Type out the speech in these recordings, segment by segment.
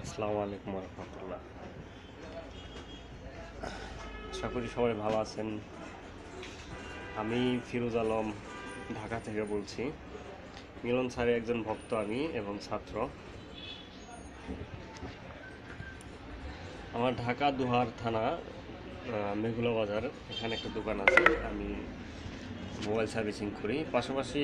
আসসালামু আলাইকুম রহমতুল্লাহ আশা করি সবাই ভালো আছেন। আমি ফিরোজ আলম, ঢাকা থেকে বলছি। মিলন স্যারের একজন ভক্ত আমি এবং ছাত্র। আমার ঢাকা দুহার থানা মেঘুলা বাজার, এখানে একটা দোকান আছে। আমি মোবাইল সার্ভিসিং করি। পাশাপাশি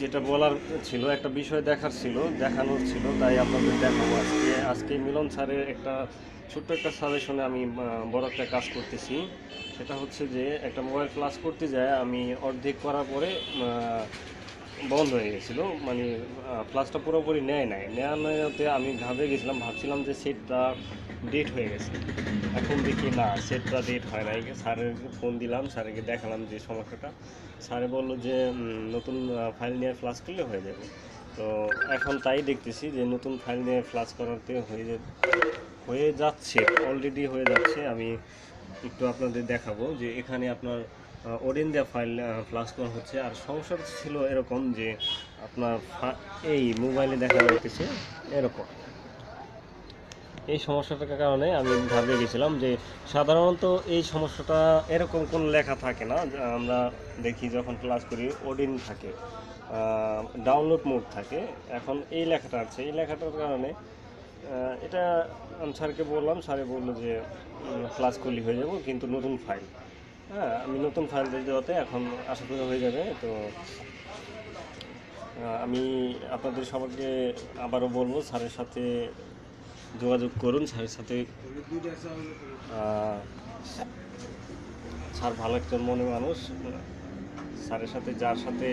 যেটা বলার ছিল, একটা বিষয় দেখার ছিল, দেখানোর ছিল, তাই আপনাদের দেখাবো আজকে। আজকে মিলন স্যারের একটা ছোট্ট একটা সাজেশনে আমি বড় একটা কাজ করতেছি। সেটা হচ্ছে যে, একটা মোবাইল ক্লাস করতে যায়, আমি অর্ধেক করার পরে বন্ধ হয়ে গেছিল। মানে ক্লাসটা পুরোপুরি নেয় নাই। নেওয়া নেওয়াতে আমি ঘাবড়ে গেছিলাম, ভাবছিলাম যে সেটটা ডেট হয়ে গেছে। এখন দেখি না সেটটা ডেট হয় নাই। স্যারের ফোন দিলাম, স্যারকে দেখালাম যে সমস্যাটা। স্যারে বলল যে নতুন ফাইল নিয়ে ফ্লাশ করলে হয়ে যাবে। তো এখন তাই দেখতেছি যে, নতুন ফাইল নিয়ে ফ্লাস করাতে হয়ে হয়ে যাচ্ছে অলরেডি হয়ে যাচ্ছে। আমি একটু আপনাদের দেখাবো যে এখানে আপনার ওডেন দেওয়া ফাইল ফ্লাশ করা হচ্ছে। আর সমস্যাটা ছিল এরকম যে আপনার এই মোবাইলে দেখা যাচ্ছে এরকম। এই সমস্যাটার কারণে আমি ভাবে গেছিলাম যে সাধারণত এই সমস্যাটা এরকম কোন লেখা থাকে না আমরা দেখি যখন ক্লাস করি ওডিন থাকে ডাউনলোড মোড থাকে। এখন এই লেখাটা আছে। এই লেখাটার কারণে এটা স্যারকে বললাম। স্যারে বলল যে ক্লাস করলে হয়ে যাব, কিন্তু নতুন ফাইল হ্যাঁ আমি নতুন ফাইল দিয়ে দেওয়াতে এখন আশা করি হয়ে যাবে, তো আমি আপনাদের সবাইকে আবারও বলব, স্যারের সাথে যোগাযোগ করুন, স্যারের সাথে স্যার ভালো একজন মনে মানুষ, স্যারের সাথে, যার সাথে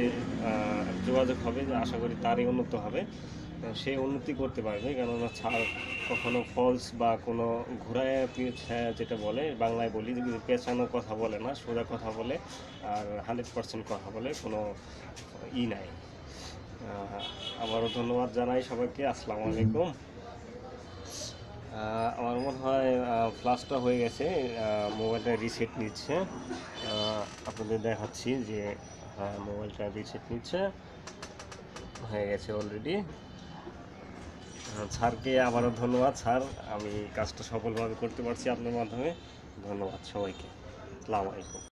যোগাযোগ হবে, আশা করি তারই উন্নত হবে। সে উন্নতি করতে পারবে। কেননা ছাড় কখনো ফলস বা কোনো ঘোরায় পিছায় যেটা বলে, বাংলায় বলি পেঁচানো কথা বলে না, সোজা কথা বলে আর হান্ড্রেড পার্সেন্ট কথা বলে, কোনো ই নাই। আবারও ধন্যবাদ জানাই সবাইকে, আসসালামু আলাইকুম। আমার মনে হয় ফ্লাশটা হয়ে গেছে মোবাইলটা রিসেট নিচ্ছে। আপনাদের দেখাচ্ছি যে হ্যাঁ মোবাইলটা রিসেট নিচ্ছে, হয়ে গেছে অলরেডি স্যারকে আবারও ধন্যবাদ। স্যার, আমি কাজটা সফলভাবে করতে পারছি আপনার মাধ্যমে। ধন্যবাদ সবাইকে। আসসালামু আলাইকুম।